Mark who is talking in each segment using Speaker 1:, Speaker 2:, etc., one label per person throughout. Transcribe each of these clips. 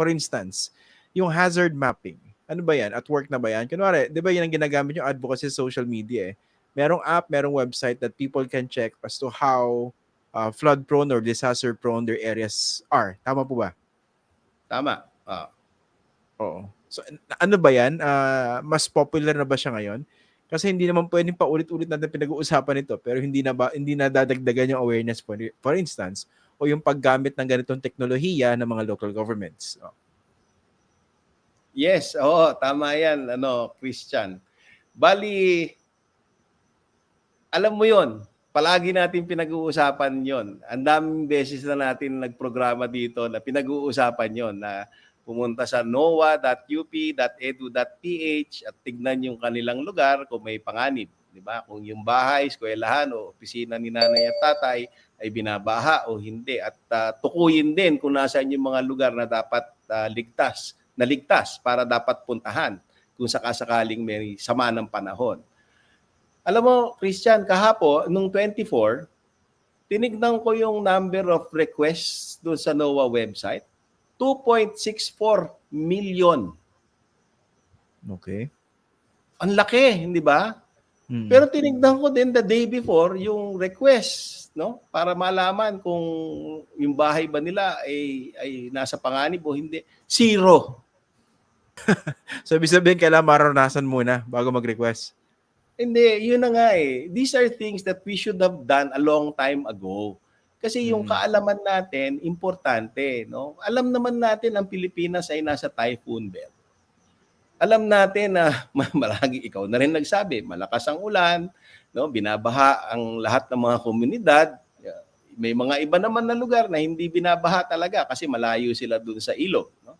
Speaker 1: For instance, yung hazard mapping. Ano ba yan? At work na ba yan? Kunwari, di ba yan ang ginagamit yung advocacy social media eh. Merong app, merong website that people can check as to how uh, flood prone or disaster prone their areas are. Tama po ba?
Speaker 2: Tama. Ah.
Speaker 1: Oo. So an- ano ba 'yan? Ah, mas popular na ba siya ngayon? Kasi hindi naman pwedeng paulit-ulit natin pinag-uusapan ito pero hindi na ba hindi nadadagdagan yung awareness for, for instance o yung paggamit ng ganitong teknolohiya ng mga local governments. Oh.
Speaker 2: Yes, oo, tama 'yan, ano, Christian. Bali alam mo 'yon, palagi natin pinag-uusapan 'yon. Ang daming beses na natin nagprograma dito na pinag-uusapan 'yon na pumunta sa noa.up.edu.ph at tignan yung kanilang lugar kung may panganib, di ba? Kung yung bahay, eskwelahan o opisina ni nanay at tatay ay binabaha o hindi at ah, tukuyin din kung nasaan yung mga lugar na dapat ah, ligtas, na ligtas para dapat puntahan kung sakasakaling may sama ng panahon. Alam mo, Christian, kahapo, nung 24, tinignan ko yung number of requests doon sa NOAA website. 2.64 million.
Speaker 1: Okay.
Speaker 2: Ang laki, hindi ba?
Speaker 1: Mm.
Speaker 2: Pero tinignan ko din the day before yung request, no? Para malaman kung yung bahay ba nila ay ay nasa panganib o hindi. Zero.
Speaker 1: so ibig sabihin kailangan maranasan muna bago mag-request.
Speaker 2: Hindi, yun na nga eh. These are things that we should have done a long time ago. Kasi yung
Speaker 1: Mm.
Speaker 2: kaalaman natin, importante. No? Alam naman natin ang Pilipinas ay nasa typhoon belt. Alam natin na malagi ikaw na rin nagsabi, malakas ang ulan, no? binabaha ang lahat ng mga komunidad. May mga iba naman na lugar na hindi binabaha talaga kasi malayo sila dun sa ilog. No?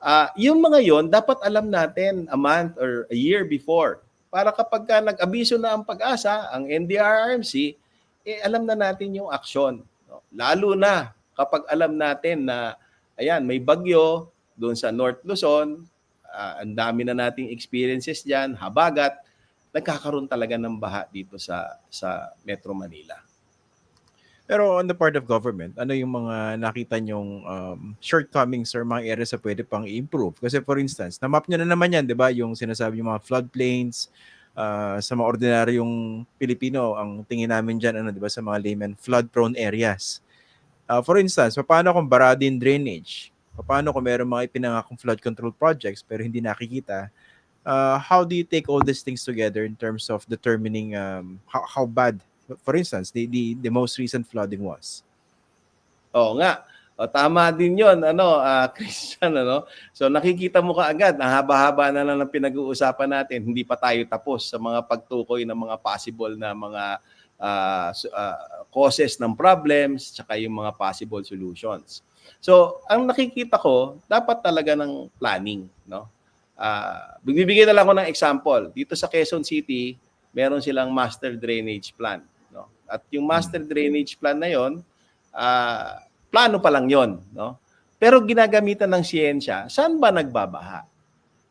Speaker 2: Ah, yung mga yon dapat alam natin a month or a year before para kapag ka nag-abiso na ang pag-asa, ang NDRRMC, eh, alam na natin yung aksyon. No? Lalo na kapag alam natin na, ayan, may bagyo doon sa North Luzon, ah, ang dami na nating experiences dyan, habagat, nagkakaroon talaga ng baha dito sa sa Metro Manila.
Speaker 1: Pero on the part of government, ano yung mga nakita nyong um, shortcomings or mga areas na pwede pang i-improve? Kasi for instance, na-map nyo na naman yan, di ba? Yung sinasabi yung mga floodplains, uh, sa mga ordinaryong Pilipino, ang tingin namin dyan, ano, di ba, sa mga layman, flood-prone areas. Uh, for instance, paano kung barado yung drainage? Paano kung meron mga ipinangakong flood control projects pero hindi nakikita? Uh, how do you take all these things together in terms of determining um, how, how bad for instance, the, the, the most recent flooding was.
Speaker 2: Oo nga. O, tama din yon ano, ah, Christian, ano? So nakikita mo kaagad, ang haba-haba na lang ng pinag-uusapan natin, hindi pa tayo tapos sa mga pagtukoy ng mga possible na mga su- ah, causes ng problems, tsaka yung mga possible solutions. So, ang nakikita ko, dapat talaga ng planning, no? Ah, bibigyan na lang ako ng example. Dito sa Quezon City, meron silang master drainage plan, no? At yung master drainage plan na 'yon, ah, plano pa lang 'yon, no? Pero ginagamitan ng siyensya, saan ba nagbabaha?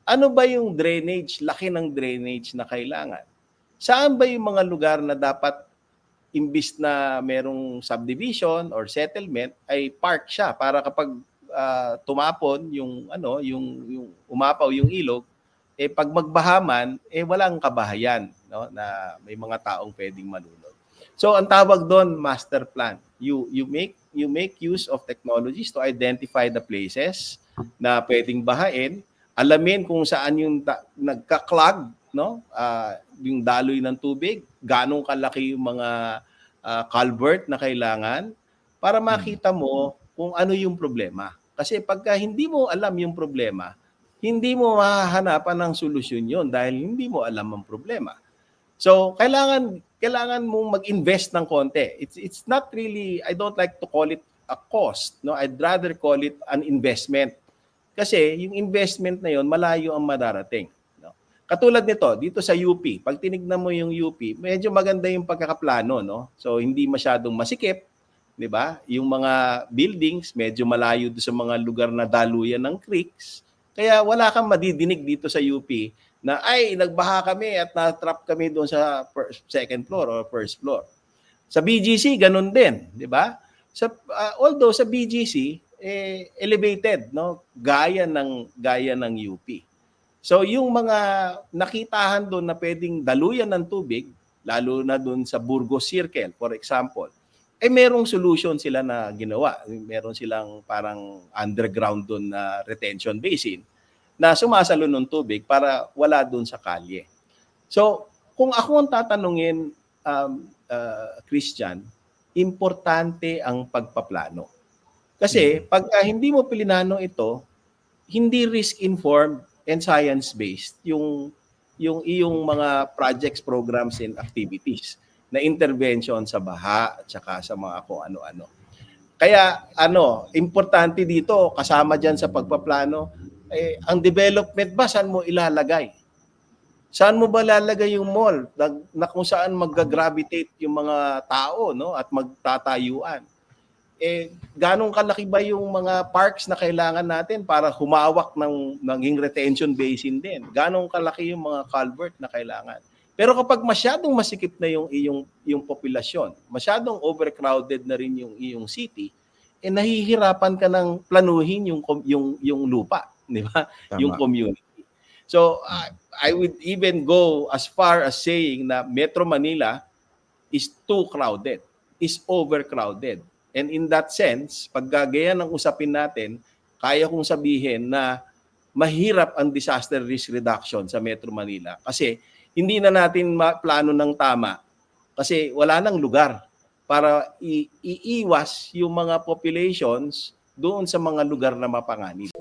Speaker 2: Ano ba yung drainage, laki ng drainage na kailangan? Saan ba yung mga lugar na dapat imbis na merong subdivision or settlement ay park siya para kapag ah, tumapon yung ano, yung yung umapaw yung ilog, eh pag magbahaman, eh walang kabahayan, no, na may mga taong pwedeng malunod. So ang tawag doon master plan. You you make you make use of technologies to identify the places na pwedeng bahain, alamin kung saan yung nagka-clog, no? Ah, yung daloy ng tubig, ganong kalaki yung mga ah, culvert na kailangan para makita mo kung ano yung problema. Kasi pagka hindi mo alam yung problema, hindi mo mahahanapan ng solusyon yon dahil hindi mo alam ang problema. So, kailangan kailangan mong mag-invest ng konti. It's it's not really I don't like to call it a cost, no? I'd rather call it an investment. Kasi yung investment na yon malayo ang madarating? Katulad nito, dito sa UP, pag tinignan mo yung UP, medyo maganda yung pagkakaplano, no? So, hindi masyadong masikip, 'di ba? Yung mga buildings medyo malayo do sa mga lugar na daluyan ng creeks. Kaya wala kang madidinig dito sa UP na ay nagbaha kami at na-trap kami doon sa per- second floor or first floor. Sa BGC ganun din, 'di ba? Sa ah, although sa BGC eh, elevated, no? Gaya ng gaya ng UP. So yung mga nakitahan doon na pwedeng daluyan ng tubig, lalo na doon sa Burgos Circle, for example, eh merong solution sila na ginawa. Meron silang parang underground doon na retention basin na sumasalo ng tubig para wala doon sa kalye. So, kung ako ang tatanungin, um, uh, Christian, importante ang pagpaplano. Kasi pagka hindi mo pilinano ito, hindi risk-informed and science-based yung yung iyong mga projects, programs, and activities na intervention sa baha at saka sa mga kung ano-ano. Kaya ano, importante dito kasama diyan sa pagpaplano eh, ang development ba saan mo ilalagay? Saan mo ba lalagay yung mall na, na kung saan magga-gravitate yung mga tao no at magtatayuan? Eh ganong kalaki ba yung mga parks na kailangan natin para humawak ng naging retention basin din? Ganong kalaki yung mga culvert na kailangan? Pero kapag masyadong masikip na yung iyong yung populasyon, masyadong overcrowded na rin yung iyong city, eh nahihirapan ka ng planuhin yung yung yung lupa, di ba?
Speaker 1: Tama.
Speaker 2: Yung community. So I- I would even go as far as saying na Metro Manila is too crowded, is overcrowded. And in that sense, pag gagayan ng usapin natin, kaya kong sabihin na mahirap ang disaster risk reduction sa Metro Manila kasi hindi na natin plano ng tama kasi wala nang lugar para i- iiwas yung mga populations doon sa mga lugar na mapanganib.